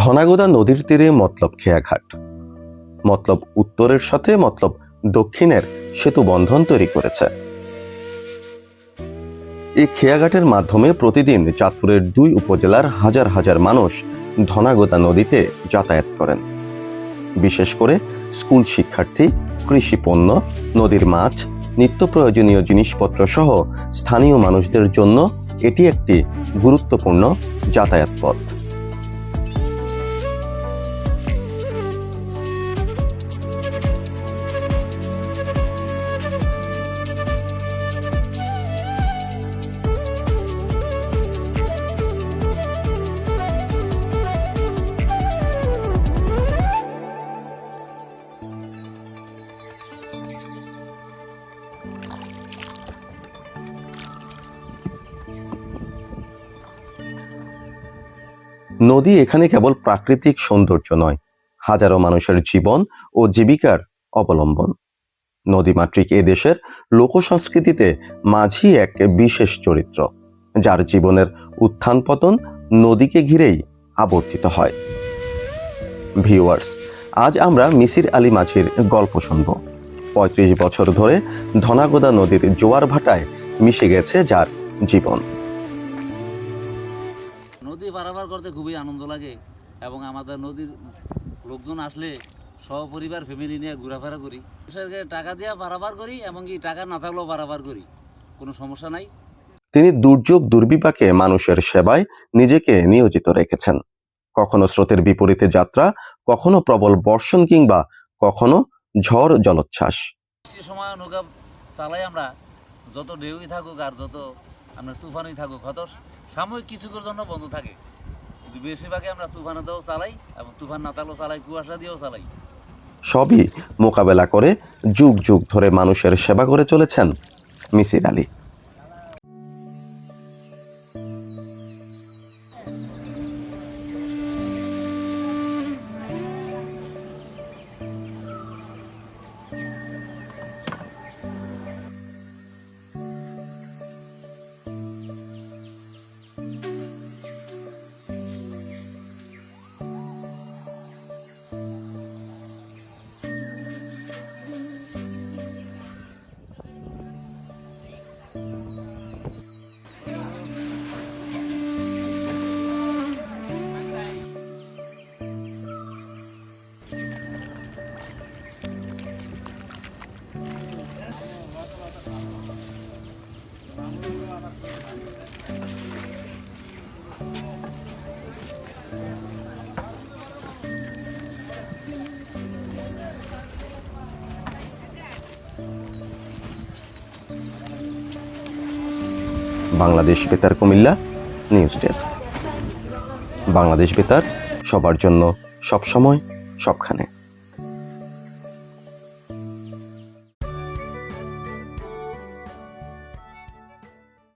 ধনাগোদা নদীর তীরে মতলব খেয়াঘাট। মতলব উত্তরের সাথে মতলব দক্ষিণের সেতু বন্ধন তৈরি করেছে। এই খেয়াঘাটের মাধ্যমে প্রতিদিন চাঁদপুরের দুই উপজেলার হাজার হাজার মানুষ ধনাগোদা নদীতে যাতায়াত করেন। বিশেষ করে স্কুল শিক্ষার্থী, কৃষি পণ্য, নদীর মাছ, নিত্য প্রয়োজনীয় জিনিসপত্র সহ স্থানীয় মানুষদের জন্য এটি একটি গুরুত্বপূর্ণ যাতায়াত পথ। নদী এখানে কেবল প্রাকৃতিক সৌন্দর্য নয়, হাজারো মানুষের জীবন ও জীবিকার অবলম্বন। নদীমাতৃক এ দেশের লোকসংস্কৃতিতে মাঝি এক বিশেষ চরিত্র, যার জীবনের উত্থান পতন নদীকে ঘিরেই আবর্তিত হয়। ভিউয়ার্স, আজ আমরা মিসির আলী মাঝির গল্প শুনব। পঁয়ত্রিশ বছর ধরে ধনাগোদা নদীর জোয়ার ভাটায় মিশে গেছে যার জীবন। পারাপার করতে খুবই আনন্দ লাগে এবং আমাদের নদীর লোকজন আসলে সপরিবার ফ্যামিলি নিয়ে ঘোরাফেরা করি। মানুষেরকে টাকা দিয়ে পারাপার করি এমনকি টাকা না থাকলেও পারাপার করি। কোনো সমস্যা নাই। তিনি দুর্যোগ দুর্বিপাকে মানুষের সেবায় নিজেকে নিয়োজিত রেখেছেন। কখনো স্রোতের বিপরীতে যাত্রা কখনো প্রবল বর্ষণ কিংবা কখনো ঝড় জলোচ্ছ্বাস। বৃষ্টির সময় নৌকা চালাই আমরা যত ঢেউই থাকুক আর যত আমরা তুফানই থাকুক হয়তো সাময়িক কিছুক্ষণের জন্য বন্ধ থাকে। কিন্তু বেশিরভাগই আমরা তুফান দিয়েও চালাই এবং তুফান না থাকলেও চালাই, কুয়াশা দিয়েও চালাই। সবই মোকাবেলা করে যুগ যুগ ধরে মানুষের সেবা করে চলেছেন মিসির আলী। বাংলাদেশ বেতার কুমিল্লা নিউজ ডেস্ক। বাংলাদেশ বেতার সবার জন্য সবসময় সবখানে।